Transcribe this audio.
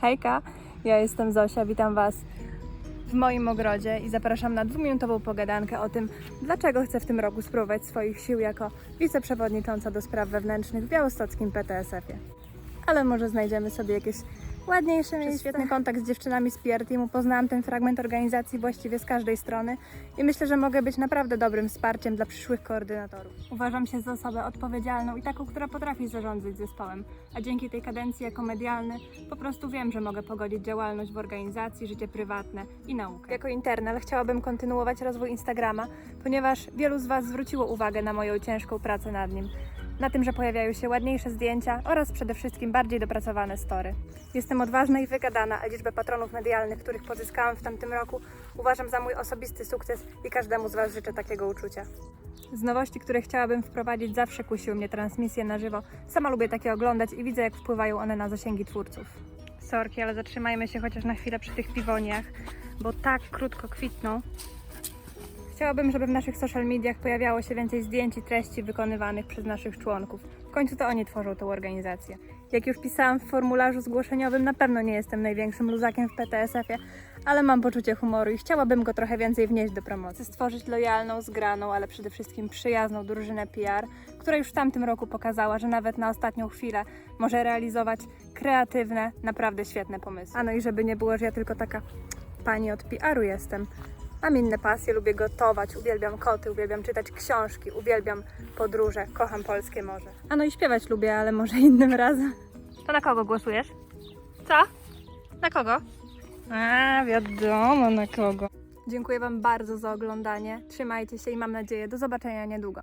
Hejka, ja jestem Zosia, witam Was w moim ogrodzie i zapraszam na dwuminutową pogadankę o tym, dlaczego chcę w tym roku spróbować swoich sił jako wiceprzewodnicząca do spraw wewnętrznych w białostockim PTSF-ie. Ale może znajdziemy sobie jakieś ładniejsze miejsce. Świetny kontakt z dziewczynami z PR Teamu, poznałam ten fragment organizacji właściwie z każdej strony i myślę, że mogę być naprawdę dobrym wsparciem dla przyszłych koordynatorów. Uważam się za osobę odpowiedzialną i taką, która potrafi zarządzać zespołem, a dzięki tej kadencji jako medialny po prostu wiem, że mogę pogodzić działalność w organizacji, życie prywatne i naukę. Jako internal chciałabym kontynuować rozwój Instagrama, ponieważ wielu z Was zwróciło uwagę na moją ciężką pracę nad nim. Na tym, że pojawiają się ładniejsze zdjęcia oraz przede wszystkim bardziej dopracowane story. Jestem odważna i wygadana, a liczbę patronów medialnych, których pozyskałam w tamtym roku, uważam za mój osobisty sukces i każdemu z Was życzę takiego uczucia. Z nowości, które chciałabym wprowadzić, zawsze kusiły mnie transmisje na żywo. Sama lubię takie oglądać i widzę, jak wpływają one na zasięgi twórców. Sorki, ale zatrzymajmy się chociaż na chwilę przy tych piwoniach, bo tak krótko kwitną. Chciałabym, żeby w naszych social mediach pojawiało się więcej zdjęć i treści wykonywanych przez naszych członków. W końcu to oni tworzą tę organizację. Jak już pisałam w formularzu zgłoszeniowym, na pewno nie jestem największym luzakiem w PTSF-ie, ale mam poczucie humoru i chciałabym go trochę więcej wnieść do promocji. Stworzyć lojalną, zgraną, ale przede wszystkim przyjazną drużynę PR, która już w tamtym roku pokazała, że nawet na ostatnią chwilę może realizować kreatywne, naprawdę świetne pomysły. A no i żeby nie było, że ja tylko taka pani od PR-u jestem. Mam inne pasje, lubię gotować, uwielbiam koty, uwielbiam czytać książki, uwielbiam podróże, kocham polskie morze. A no i śpiewać lubię, ale może innym razem. To na kogo głosujesz? Co? Na kogo? A, wiadomo na kogo. Dziękuję Wam bardzo za oglądanie. Trzymajcie się i mam nadzieję do zobaczenia niedługo.